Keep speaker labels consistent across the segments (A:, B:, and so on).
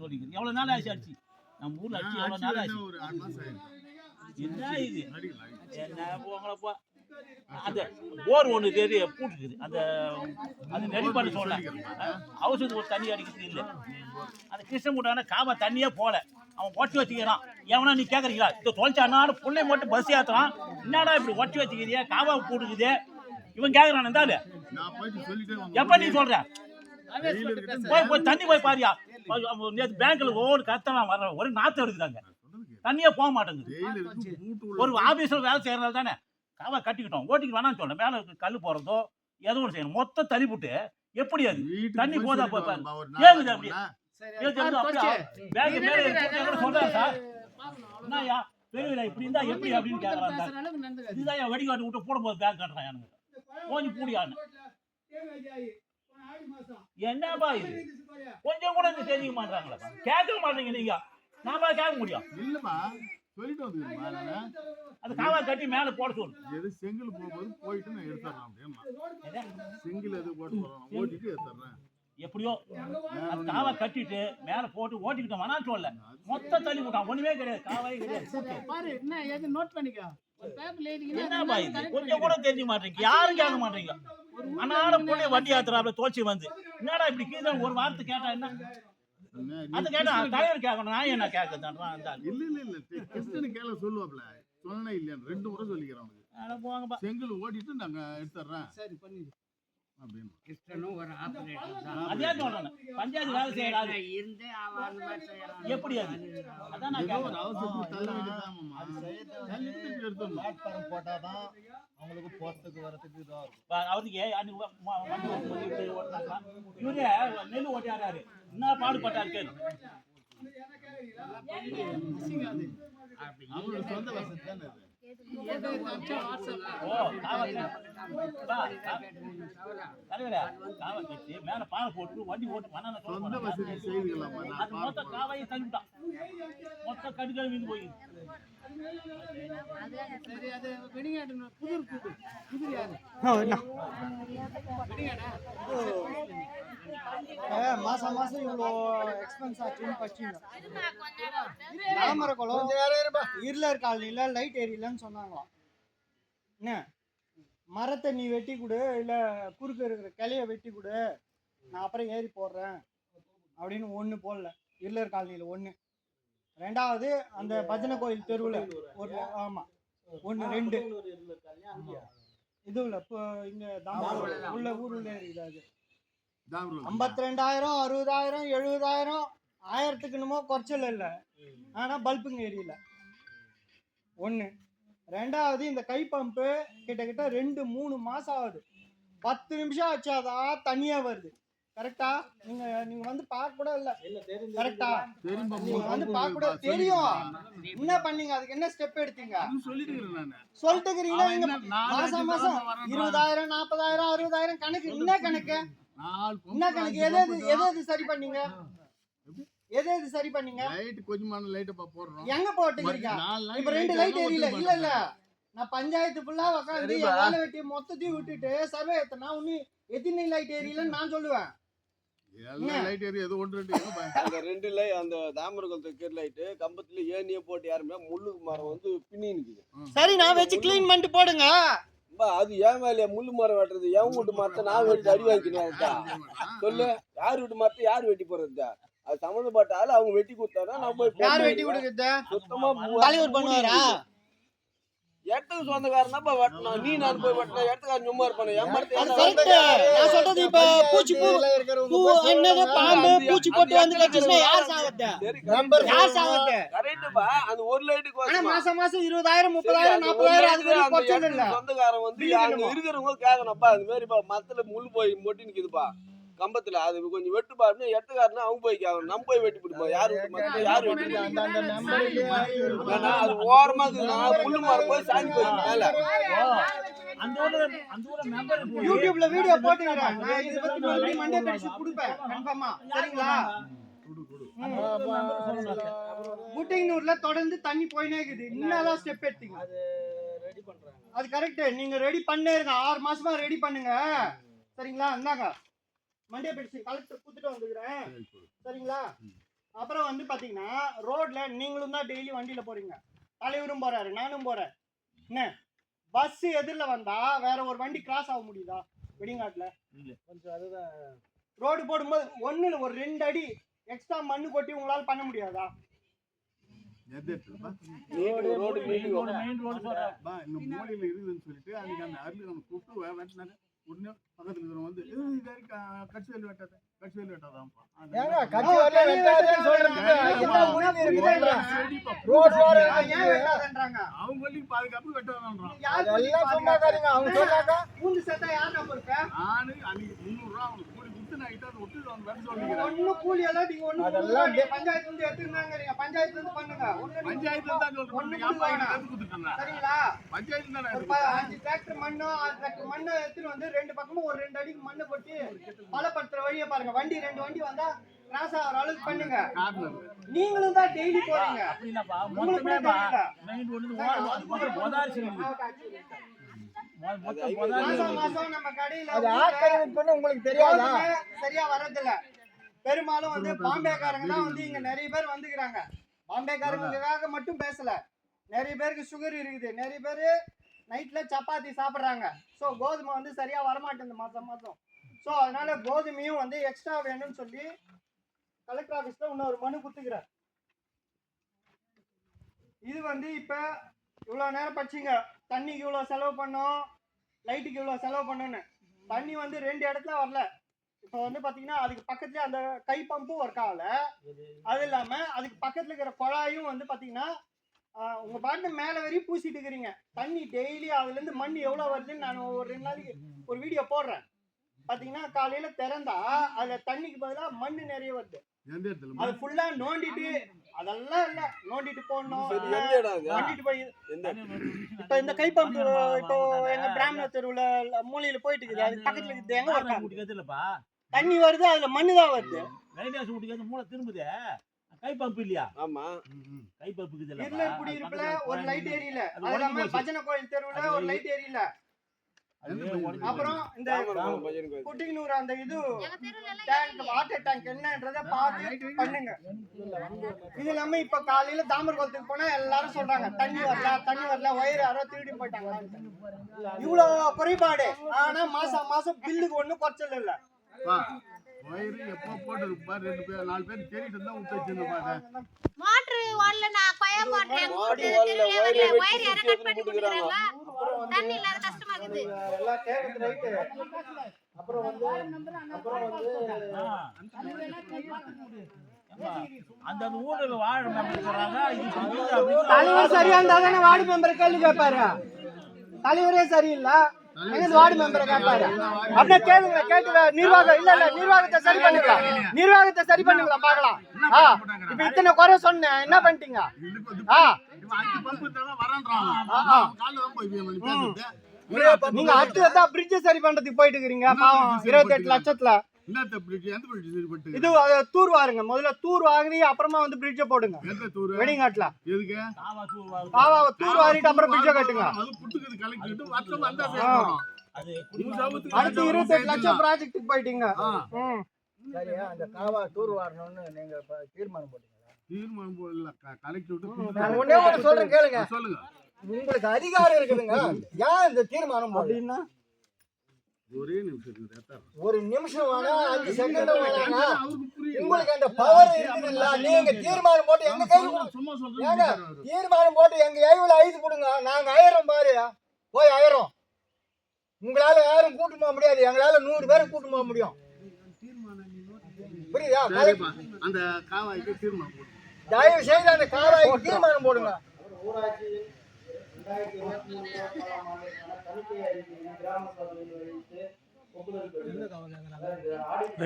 A: சொல்லிக்கிறேன் எவ்வளவு நாள் ஆச்சு அடிச்சு நம்ம ஊர்ல அடிச்சு எவ்வளவு நாள் ஆச்சு? என்ன இது? என்ன போங்களப்பா அந்த போர் ஒன்று தெரிய பூட்டுக்குது. அந்த அது ரெடி பண்ண சொல்ல. அவசரத்துக்கு ஒரு தண்ணி அடிக்கிறது இல்லை. அந்த கிருஷ்ணமூட்டான காவா தண்ணியே போல. அவன் ஒட்டி வச்சுக்கிறான். எவனா நீ கேட்குறீங்களா இந்த தொலைச்சானாலும் பிள்ளை மட்டும் பஸ் ஏற்றுறான் என்னடா இப்படி ஒட்டி வச்சுக்கிறியா? காவா போட்டுக்குது. இவன் கேட்குறான் இருந்தாலும். எப்ப நீ
B: இருக்குது.
A: போய் போய் தண்ணி போய் பாரியா? நேற்று பேங்க்ல ஒவ்வொரு கத்தலாம் வர ஒரு நாத்தம்
B: கேளு.
A: தண்ணியே போக மாட்டேங்குது. ஒரு ஆபீஸ்ல வேலை செய்யறதால தானே. காவா கட்டிக்கிட்டோம். ஓட்டிக்கு வேணாம்னு சொல்றேன் மேல கல் போறதோ ஏதோ ஒன்று செய்யணும். மொத்தம் தள்ளி போட்டு. எப்படி அது? தண்ணி
B: போய்
A: போதா போய் ஏங்குது அப்படி. இப்படி இருந்தா எப்படி அப்படின்னு கேக்குறாங்க இதுதான் விட்டு போடும்போது பேங்க் கட்டுறான் எனக்கு. கொஞ்சம் பூடியான்னு. என்னப்பா இது? கொஞ்சம் கூட இந்த தெரிஞ்சுக்க மாட்டாங்களா? கேட்க மாட்டீங்க நீங்க. நாம கேட்க முடியும்.
B: இல்லம்மா சொல்லிட்டு நானு.
A: அந்த காவா கட்டி மேல போட சொல்லு.
B: எது செங்கல் போகும்போது போயிட்டு நான் எடுத்துறேன் அப்படியேம்மா. செங்கல் எது போட்டு போறோம் ஓட்டிட்டு எடுத்துறேன்
A: எப்படியோ? அந்த காவா கட்டிட்டு மேல போட்டு ஓட்டிக்கிட்டோம் வேணாம் சொல்லல. மொத்தம் தள்ளி விட்டான் ஒண்ணுமே கிடையாது காவாயே கிடையாது.
C: பாரு என்ன எது நோட் பண்ணிக்கோ.
A: இது? கொஞ்சம் கூட தெரிஞ்சுக்க மாட்டீங்க. யாரும் கேட்க மாட்டீங்க. அன்னாட புள்ளி வண்டி ஆத்துறாப்ல தோச்சி வந்து. என்னடா இப்படி கீழே ஒரு வார்த்தை கேட்டா என்ன? அது கேட்டா தலைவர் கேட்கணும் நான் என்ன ஆளு.
B: இல்ல இல்ல இல்ல கிறிஸ்டியனு கேள சொல்லுவாப்ல. சொன்னே இல்லையான்னு ரெண்டு முறை சொல்லிக்கிறேன் அவனுக்கு. செங்கல் ஓட்டிட்டு நாங்க எடுத்துறேன்
C: சரி பண்ணிடு
A: எப்படி அது? அதான் நான்
B: எடுத்துடணும்
D: பிளாட்ஃபார்ம் போட்டாதான் அவங்களுக்கு போறதுக்கு வரதுக்கு இதா இருக்கும்.
A: அவருக்கு வண்டி இப்படி ஓட்டினாங்களா? இவரே நெல் ஓட்டியாரு என்ன பாடுபட்டாரு கேளு.
B: அவங்களோட சொந்த வசதி தானே
A: மேல பாலை போட்டு வண்டி ஓட்டு
B: பார்ப்பேன்.
A: காவாயை தள்ளிவிட்டான்.
C: கூடு புதிர் யாரு வெடிங்காடா
D: மாசம் மாசம் இவ்வளோ எக்ஸ்பென்ஸ் ஆச்சுன்னு படிச்சீங்க தாமரை குளம். இருளர் காலனில லைட் எரியலன்னு சொன்னாங்களாம். என்ன? மரத்தை நீ வெட்டி கொடு இல்ல குறுக்க இருக்கிற கிளைய வெட்டி கொடு. நான் அப்புறம் ஏறி போடுறேன். அப்படின்னு ஒண்ணு போடல. இருளர் காலனில ஒண்ணு. ரெண்டாவது அந்த பஜனை கோயில் தெருவுல. ஒரு ஆமா. ஒண்ணு ரெண்டு. இதுல இப்போ இங்க தாமரை உள்ள ஊருள்ள இருக்குது அது. ஐம்பத்தி ரெண்டாயிரம் அறுபதாயிரம் எழுபதாயிரம் ஆயிரத்துக்கு என்னமோ குறைச்சல் இல்லை. ஆனா பல்புங்க எரியல ஒண்ணு ரெண்டாவது இந்த கை பம்பு கிட்டத்தட்ட ரெண்டு மூணு மாசம் ஆகுது. பத்து நிமிஷம் ஆச்சாதான் தனியா வருது. கரெக்டா நீங்க நீங்க வந்து பார்க்க கூட இல்ல. கரெக்டா
B: தெரியுமா
D: நீங்க வந்து பார்க்க கூட தெரியும். என்ன பண்ணீங்க? அதுக்கு என்ன ஸ்டெப் எடுத்தீங்க?
B: சொல்லிட்டு இருக்கிறேன் நானு.
D: சொல்லிட்டு இருக்கிறீங்களா
B: அவன்
D: நீங்க மாசம் மாசம். இருபதாயிரம் நாற்பதாயிரம் அறுபதாயிரம் கணக்கு. என்ன கணக்கு?
B: நாலு
D: என்ன கணக்கு? எது எது எது சரி பண்ணீங்க? எது எது சரி பண்ணீங்க?
B: லைட் கொஞ்சமான லைட் போடுறோம்.
D: எங்க போட்டுக்கிறீங்க? இப்ப ரெண்டு லைட் எரியல. இல்ல இல்ல. நான் பஞ்சாயத்து ஃபுல்லா உட்காந்து வேலை வெட்டி மொத்தத்தையும் விட்டுட்டு சர்வே எத்தனா உன்னி எத்தனை லைட் எரியலன்னு நான் சொல்லுவேன்.
B: ரெண்டு
E: லை அந்த தாமரகுளம் தெற்கிற லைட்டு கம்பத்துல ஏனியே போட்டு யாருமே முள்ளு மரம் வந்து பின்னி நிக்குது.
D: சரி நான் வச்சு க்ளீன் பண்ணிட்டு போடுங்க.
E: அது ஏன் வேலையா முள்ளு மரம் வெட்டுறது? என் வீட்டு மரத்தை நான் வெட்டி அடி வாங்கிக்கணும் சொல்லு யார் வீட்டு மரத்தை யார் வெட்டி போறது அது சம்மந்தப்பட்ட ஆளு அவங்க வெட்டி கொடுத்தாரா நான் போய்
D: யார் வெட்டி கொடுக்குறது?
E: சுத்தமா
D: தலைவர் பண்ணுவாரா?
E: இடத்துக்கு சொந்தக்காரன் தான் வெட்டணும். நீ போய் வெட்டணும். இடத்துக்கு சும்மா இருப்பானு. அந்த ஒரு லைட்டுக்கு
D: ஆனா மாசம் மாசம் 20000
E: 30000 சொந்தக்காரன் வந்து அங்க இருக்கிறவங்க கேக்கணும்ப்பா அது மாதிரி மத்தல முள் போய் மொட்டி நிக்குதுப்பா. கம்பத்துல. அது கொஞ்சம் வெட்டுப்பா அப்படின்னு இடத்துக்காரனா அவங்க போய் கேட்கணும் நம்ம போய் வெட்டி பிடிப்போம் யாரு வீட்டு யாரு வெட்டி அது ஓரமா புல்லு மரம் போய் சாஞ்சி போயிடும் மேல
A: அந்த ஊர்ல அந்த ஊர்ல மெம்பர்
D: யூடியூப்ல வீடியோ போட்டுக்கிறேன் நான் இதை பத்தி மறுபடியும் மண்டே கொடுப்பேன். கன்ஃபார்மா சரிங்களா?
B: குடு குடு
D: புட்டிங்னூர்ல தொடர்ந்து தண்ணி போயினே இருக்குது. என்னதான் ஸ்டெப் எடுத்தீங்க. அது கரெக்ட் நீங்க ரெடி பண்ணே இருங்க. ஆறு மாசமா ரெடி பண்ணுங்க. சரிங்களா? இந்தாங்க. மண்டே பெடிச்சு கலெக்டர் கொடுத்துட்டு வந்துக்கிறேன். சரிங்களா? அப்புறம் வந்து பாத்தீங்கன்னா ரோட்ல நீங்களும் தான் டெய்லி வண்டியில போறீங்க. தலைவரும் போறாரு நானும் போறேன். என்ன? பஸ் எதிரில் வந்தா வேற ஒரு வண்டி கிராஸ் ஆக முடியுதா? வெடிங்காட்டுல?
A: இல்ல.
D: கொஞ்சம் அதுதான். ரோடு போடும்போது இல்ல, ஒரு ரெண்டு அடி எக்ஸ்ட்ரா மண்ணு கொட்டி உங்களால பண்ண முடியாதா?
E: ரோடு ரோடு
A: மெயின்
B: மூலையில இருக்குதுன்னு சொல்லிட்டு அன்னைக்கு அந்த அருள் நம்ம கூப்பிட்டு உடனே பக்கத்துல இருக்கிறவங்க வந்து "ஏய், இது வரைக்கும் கட்சிவேல் வெட்டாத கட்சிவேல் வெட்டாதான்ப்பா அந்த
F: ஏங்க கட்சி வரல வெட்டாதேன்னு
B: அவங்க வள்ளி பாதுகாப்பு வெட்டாதான்றான்
D: யார்
F: அதெல்லாம் சும்மாக்காரங்க அவங்க சொன்னாக்கா
D: பூந்து செத்தா யார்
B: நானு அன்னைக்கு முந்நூறு ரூபா அவனுக்கு
D: ஒண்ணு கூலி எல்லாம் நீங்க ஒண்ணு. பஞ்சாயத்துல இருந்து எடுத்துருந்தாங்க பஞ்சாயத்துல இருந்து பண்ணுங்க.
B: பஞ்சாயத்துல தான் சொல்றேன்.
D: சரிங்களா?
B: பஞ்சாயத்துல தான்
D: அஞ்சு டிராக்டர் மண்ணோ ஆறு டிராக்டர் மண்ணை எடுத்துட்டு வந்து ரெண்டு பக்கமும் ஒரு ரெண்டு அடிக்கு மண்ணை கொட்டி பலப்படுத்துற வழியை பாருங்க. வண்டி ரெண்டு வண்டி வந்தா கிராஸ் ஆகிற அளவுக்கு பண்ணுங்க. நீங்களும் தான் டெய்லி போறீங்க. மாசம் மாசம் நம்ம கடையில
F: அது உங்களுக்கு தெரியாதா?
D: சரியா வர்றதில்ல. பெரும்பாலும் வந்து பாம்பேக்காரங்க தான் வந்து இங்க நிறைய பேர் வந்துக்கிறாங்க. பாம்பேக்காரங்களுக்காக மட்டும் பேசல. நிறைய பேருக்கு சுகர் இருக்குது. நிறைய பேர் நைட்ல சப்பாத்தி சாப்பிட்றாங்க. ஸோ கோதுமை வந்து சரியா வரமாட்டேங்குது மாசம் மாசம். ஸோ அதனால கோதுமையும் வந்து எக்ஸ்ட்ரா வேணும்னு சொல்லி கலெக்டர் ஆஃபீஸ்ல இன்னொரு மனு கொடுத்துக்கிறார் இது வந்து இப்போ இவ்வளோ நேரம் படிச்சிங்க. தண்ணிக்கு இவ்வளோ செலவு பண்ணோம் லைட்டுக்கு இவ்வளோ செலவு பண்ணோன்னு தண்ணி வந்து ரெண்டு இடத்துல வரல. இப்போ வந்து பார்த்தீங்கன்னா அதுக்கு பக்கத்துல அந்த கை பம்பும் ஒர்க் ஆகல. அது இல்லாமல் அதுக்கு பக்கத்தில் இருக்கிற குழாயும் வந்து பார்த்தீங்கன்னா ஆஹ், உங்க பாட்டு மேலே வரையும் பூசிட்டு இருக்கிறீங்க. தண்ணி டெய்லி அதுலேருந்து மண் எவ்வளோ வருதுன்னு நான் ஒரு ரெண்டு நாளைக்கு ஒரு வீடியோ போடுறேன். பார்த்தீங்கன்னா காலையில் திறந்தா அதில் தண்ணிக்கு பதிலாக மண் நிறைய வருது. அது ஃபுல்லாக நோண்டிட்டு அதெல்லாம் இல்லை. நோண்டிட்டு போடணும். நோண்டிட்டு போய் இப்போ இந்த கை பம்பு இப்போ எங்க பிராமண தெருவுல மூலையில போயிட்டு இருக்குது அது பக்கத்துல இருக்குது. எங்க
A: இல்லப்பா
D: தண்ணி வருது அதுல மண்ணு தான் வருது.
A: கைலாசம் குடிக்கிறது மூளை திரும்புதே. கை பம்பு இல்லையா?
E: ஆமா.
A: கை பம்புக்கு
D: இருளர் குடியிருப்புல ஒரு லைட் இல்லாம பஜனை கோயில் தெருவுல ஒரு லைட் எரியல அப்புறம் இந்த குட்டிங்கனூர் அந்த இது டேங்க் வாட்டர் டேங்க் என்னன்றத பார்த்து பண்ணுங்க. இது இல்லாம இப்ப காலையில தாமர் குளத்துக்கு போனா எல்லாரும் சொல்றாங்க தண்ணி வரல தண்ணி வரல வயிறு யாரோ திருடி போயிட்டாங்க இவ்வளவு குறைபாடு. ஆனா மாசம் மாசம் பில்லுக்கு ஒண்ணும் குறைச்சல் இல்ல.
B: எப்போ ரெண்டு பேர் நாலு பேர் தேடிட்டு இருந்தா விட்டு வச்சிருந்த
G: நான்
E: வயரை
G: வரல. யாரோ கட் பண்ணி
E: எடுத்து போட்டுக்கிறாங்க.
G: கொடுக்குறாங்க தண்ணி இல்லாத இருக்குது
D: எல்லாம் கேட்கறது ரைட்டு அப்புறம் வந்து அப்புறம் வந்து
A: அந்த அந்த ஊர்ல வாழ இருக்கிறாங்க இது சொல்லுது அப்படின்னு
D: தலைவர் சரியா இருந்தா தானே வார்டு மெம்பர் கேள்வி கேட்பாரு? தலைவரே சரியில்லை. வார்டு மெம்பரை கேட்பாரு? அப்படியே கேளுங்க கேட்டு நிர்வாகம் இல்ல இல்ல நிர்வாகத்தை சரி பண்ணுங்க நிர்வாகத்தை சரி பண்ணுங்களா பார்க்கலாம். ஆ இப்ப இத்தனை குறை சொன்னேன் என்ன பண்ணிட்டீங்க? ஆ. நீங்க அடுத்து தான் பிரிட்ஜ் சரி பண்றதுக்கு போயிட்டு இருக்கீங்க பாவம் லட்சத்துல.
B: பிரிட்ஜ் சரி பண்ணிட்டு
D: இது தூர் வாருங்க. முதல்ல தூர் வாங்கி அப்புறமா வந்து பிரிட்ஜ போடுங்க.
B: தூரு?
A: காவாத்தூர் வாழ்
D: பாவாவை தூர் வாரிட்டு அப்புறம் பிரிட்ஜ கட்டுங்க.
B: வந்தா
D: அடுத்து
B: வந்தா
D: லட்சம். ப்ராஜெக்ட்டுக்கு போயிட்டீங்க.
F: அந்த காவா டூர் வரணும்னு நீங்க தீர்மானம் போட்டீங்களா?
B: தீர்மானம் போடல
F: சொல்றேன் கேளுங்க.
B: சொல்லுங்க.
F: உங்களுக்கு அதிகாரம் இருக்குதுங்க. ஏன் இந்த தீர்மானம்?
D: அப்படின்னா
B: ஒரே நிமிஷம்.
F: ஒரு நிமிஷம் வேணா அஞ்சு செகண்ட் வேணா. உங்களுக்கு அந்த பவர் இருக்குதுல்ல நீங்க தீர்மானம் போட்டு எங்க
B: சும்மா
F: ஏங்க தீர்மானம் போட்டு எங்க ஐவுல ஐது கொடுங்க. நாங்க அயறோம் பாரு. போய் அயறோம் உங்களால யாரும் கூட்டு போக முடியாது. எங்களால நூறு பேரை கூட்டு போக முடியும். புரியுதா?
B: அந்த காவாய்க்கு தீர்மானம் போடு.
F: தயவு செய்து அந்த காவாய்க்கு தீர்மானம் போடுங்க.
D: ஊராட்சி ரெண்டாயிரத்தி இருபத்தி மூணு இருபத்தாறாம் ஆண்டுக்கான தணிக்கை அறிக்கையினை கிராம சபையில் வைத்து ஒப்புதல் பெறுகிறது. அதாவது ஆடிட்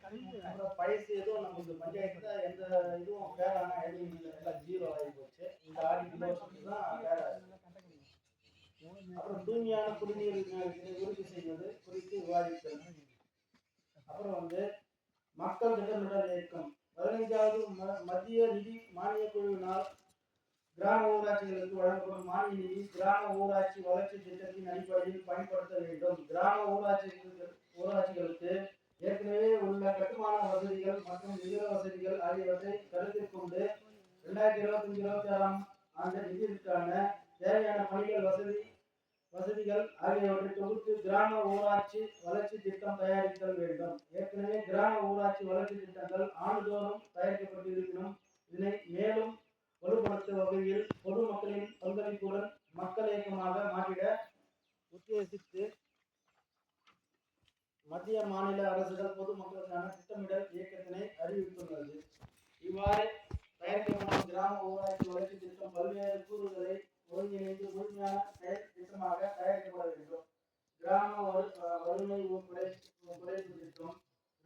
D: தண்ணி அப்புறம் பழசு எதுவும் நமக்கு பஞ்சாயத்துல எந்த இதுவும் வேளாண் ஐடி எல்லாம் ஜீரோ ஆகி போச்சு இந்த ஆடிட் வருஷத்துக்கு தான் வேலை அப்புறம் தூய்மையான குடிநீர் உறுதி செய்வது குறித்து விவாதித்தல் அப்புறம் வந்து மக்கள் திட்டமிடல் இயக்கம் பதினைந்தாவது மத்திய நிதி மானிய குழுவினால்
E: கிராம ஊராட்சிகளுக்கு வழங்கப்படும் மானிய நிதி கிராம ஊராட்சி வளர்ச்சி திட்டத்தின் அடிப்படையில் பயன்படுத்த வேண்டும். கிராம ஊராட்சிகளுக்கு ஊராட்சிகளுக்கு ஏற்கனவே உள்ள கட்டுமான வசதிகள் மற்றும் நிதி வசதிகள் ஆகியவற்றை கருத்தில் கொண்டு இரண்டாயிரத்தி இருபத்தஞ்சு இருபத்தி ஆறாம் ஆண்டு நிதியிற்கான தேவையான பணிகள் வசதி வசதிகள் ஆகியவற்றை தொகுத்து கிராம ஊராட்சி வளர்ச்சி திட்டம் தயாரித்தல் வேண்டும். ஏற்கனவே கிராம ஊராட்சி வளர்ச்சி திட்டங்கள் ஆண்டுதோறும் தயாரிக்கப்பட்டிருப்பினும் இதனை மேலும் வலுப்படுத்தும் வகையில் பொதுமக்களின் பங்களிப்புடன் மக்கள் இயக்கமாக மாற்றிட உத்தேசித்து மத்திய மாநில அரசுகள் பொதுமக்களுக்கான திட்டமிடல் இயக்கத்தினை அறிவித்துள்ளது. இவ்வாறு தயாரிக்கப்படும் கிராம ஊராட்சி வளர்ச்சி திட்டம் பல்வேறு கூறுகளை ஒருங்கிணைந்து முழுமையான செயல் திட்டமாக தயாரிக்கப்பட வேண்டும். கிராம அஹ் வறுமை குறைப்பதற்கும்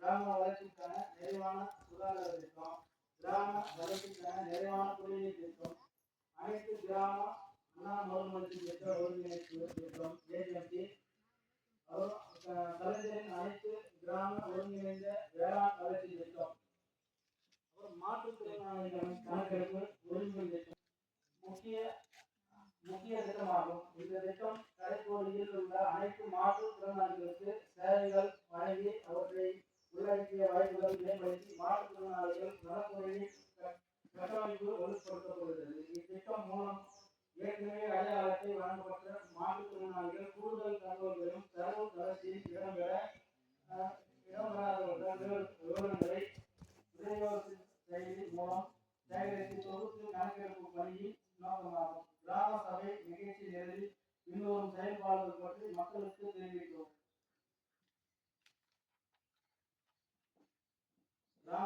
E: கிராம வளர்ச்சிக்கான நிறைவான சுகாதாரத்திற்கும் கிராம வளர்ச்சிக்கான நிறைவான குடிநீர் திட்டம் அனைத்து கிராம அண்ணா மறுமலர்ச்சி திட்ட ஒருங்கிணைப்பு திட்டம் ஏஜென்சி கலைஞரின் அனைத்து கிராம ஒருங்கிணைந்த வேளாண் வளர்ச்சி திட்டம். மாற்றுத்திறனாளிகளின் கணக்கெடுப்பு ஒருங்கிணை முக்கிய முக்கிய திட்டமாகும். இந்த திட்டம் கடைக்கோடியில் உள்ள அனைத்து மாற்றுத்திறனாளிகளுக்கு சேவைகள் வழங்கி அவற்றை உள்ளடக்கிய வாய்ப்புகள் மேம்படுத்தி மாற்றுத்திறனாளிகள் நலத்துறையில் க- கட்டமைப்பு வலுப்படுத்தப்படுகிறது இத்திட்டம் மூலம் ஏற்கனவே அடையாளத்தை வழங்கப்பட்ட மாற்றுத்திறனாளிகள் கூடுதல் தகவல்களையும் தரவு தளத்தில் இடம்பெற அஹ், இடம்பெறாதவர்கள் விவர- விவரங்களை விநியோக செயலி மூலம் சேகரித்து தொகுத்து கணக்கெடுப்பு பணியின் நோக்கமாகும் கிராம சபை நிகழ்ச்சி நிரலில் பின்வரும் செயல்பாடுகள் பற்றி மக்களுக்கு தெரிவிக்கிறோம்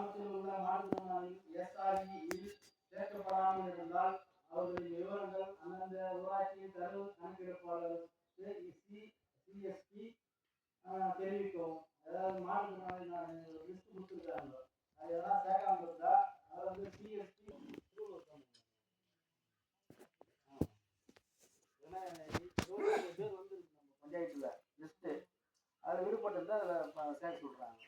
E: கிராமத்தில் உள்ள மாற்றுத்திறனாளிகள் எஸ்ஆர்இயில் சேர்க்கப்படாமல் இருந்தால் அவர்களின் விவரங்கள் அந்தந்த ஊராட்சியின் தரவு கணக்கெடுப்பாளருக்கு சிஎஸ்பி தெரிவிக்கவும். அதாவது மாற்றுத்திறனாளி நான் லிஸ்ட் கொடுத்துருக்காங்க அது எதனா சேர்க்காம இருந்தா அதை வந்து சிஎஸ்பி பேர் வந்து நம்ம பஞ்சாயத்துல லிஸ்ட் அதில் விடுபட்டிருந்தா அதில் சேர்த்து விட்றாங்க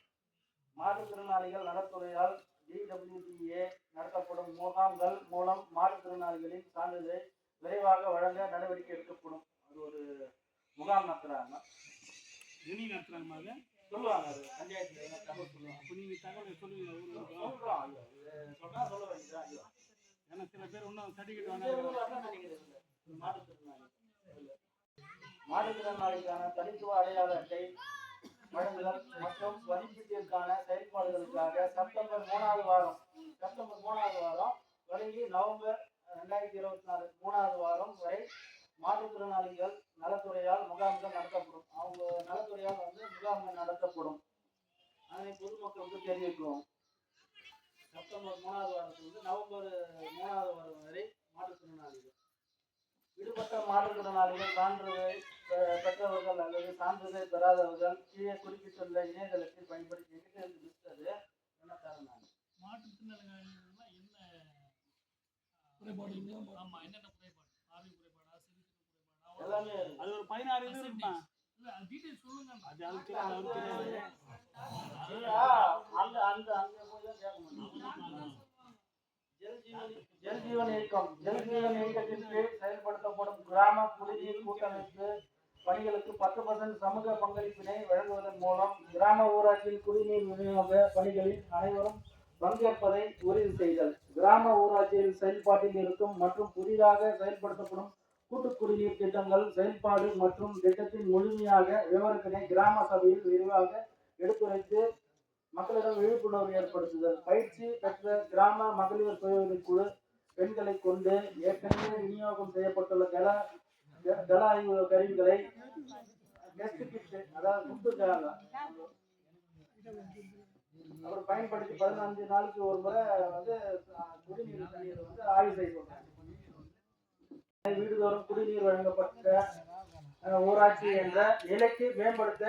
E: மாற்றுத்திறனாளிகள் நலத்துறையால் டிடபிள்யூடிஏ நடத்தப்படும் முகாம்கள் மூலம் மாற்றுத்திறனாளிகளின் சான்றிதழை விரைவாக வழங்க நடவடிக்கை எடுக்கப்படும். அது ஒரு முகாம் நடத்துறாங்க.
B: இனி நடத்துறாங்க மாதிரி
E: சொல்லுவாங்க அது. பஞ்சாயத்துல தகவல் சொல்லுவாங்க.
B: அப்போ நீங்கள் தகவல் சொல்லுவீங்க ஊருக்கு
E: சொல்றோம் ஐயோ, இது சொன்னா சொல்ல வேண்டியதுதான் ஐயோ.
B: ஏன்னா சில பேர் இன்னும் சர்டிஃபிகேட் வாங்க
E: மாற்றுத்திறனாளிக்கான தனித்துவ அடையாள அட்டை வழங்குதல் மற்றும் மதிப்பீட்டிற்கான செயல்பாடுகளுக்காக செப்டம்பர் மூணாவது வாரம் செப்டம்பர் மூணாவது வாரம் தொடங்கி நவம்பர் ரெண்டாயிரத்தி இருபத்தி நாலு மூணாவது வாரம் வரை மாற்றுத்திறனாளிகள் நலத்துறையால் முகாம்கள் நடத்தப்படும். அவங்க நலத்துறையால் வந்து முகாம்கள் நடத்தப்படும். அதனை பொதுமக்களுக்கு தெரிவிக்கும் செப்டம்பர் மூணாவது வாரத்திலிருந்து நவம்பர் மூணாவது வாரம் வரை மாற்றுத்திறனாளிகள். விடுபட்ட மாற்றுத்திறனாளிகள் சான்றிதழ் பெற்றவர்கள் அல்லது சான்றிதழ் பெறாதவர்கள் கீழே குறிப்பிட்டுள்ள இணையதளத்தில் பயன்படுத்தி எங்கிட்ட இருந்து லிஸ்ட் அது என்ன தரேன் நான்
B: மாற்றுத்திறனாளிகள்னா என்ன குறைபாடு ஆமா என்னென்ன குறைபாடு? பார்வை குறைபாடா
E: எல்லாமே.
B: அது ஒரு பதினாறு இது இருப்பான் டீடைல் சொல்லுங்க. அது அதுக்கு
E: அந்த அந்த அங்க போய் தான் கேட்க ஜீவன் ஜல் ஜீவன் இயக்கம். ஜல் ஜீவன் இயக்கத்தின் கீழ் செயல்படுத்தப்படும் கிராம குடிநீர் கூட்டமைப்பு பணிகளுக்கு பத்து பர்சன்ட் சமூக பங்களிப்பினை வழங்குவதன் மூலம் கிராம ஊராட்சியில் குடிநீர் விநியோக பணிகளில் அனைவரும் பங்கேற்பதை உறுதி செய்தல். கிராம ஊராட்சியில் செயல்பாட்டில் இருக்கும் மற்றும் புதிதாக செயல்படுத்தப்படும் கூட்டு குடிநீர் திட்டங்கள் செயல்பாடு மற்றும் திட்டத்தின் முழுமையாக விவரத்தினை கிராம சபையில் விரிவாக எடுத்துரைத்து மக்களிடம் விழிப்புணர்வு ஏற்படுத்துதல். பயிற்சி பெற்ற கிராம மகளிர் சுய குழு பெண்களை கொண்டு ஏற்கனவே விநியோகம் செய்யப்பட்டுள்ள கல க- கருவிகளை கிட் அதாவது கொடுத்துருக்காங்க அவர் பயன்படுத்தி பதினஞ்சு நாளுக்கு ஒரு முறை வந்து குடிநீர் தண்ணீரை வந்து ஆய்வு செய்ய வீடுதோறும் குடிநீர் வழங்கப்பட்ட ஊராட்சி என்ற நிலைக்கு மேம்படுத்த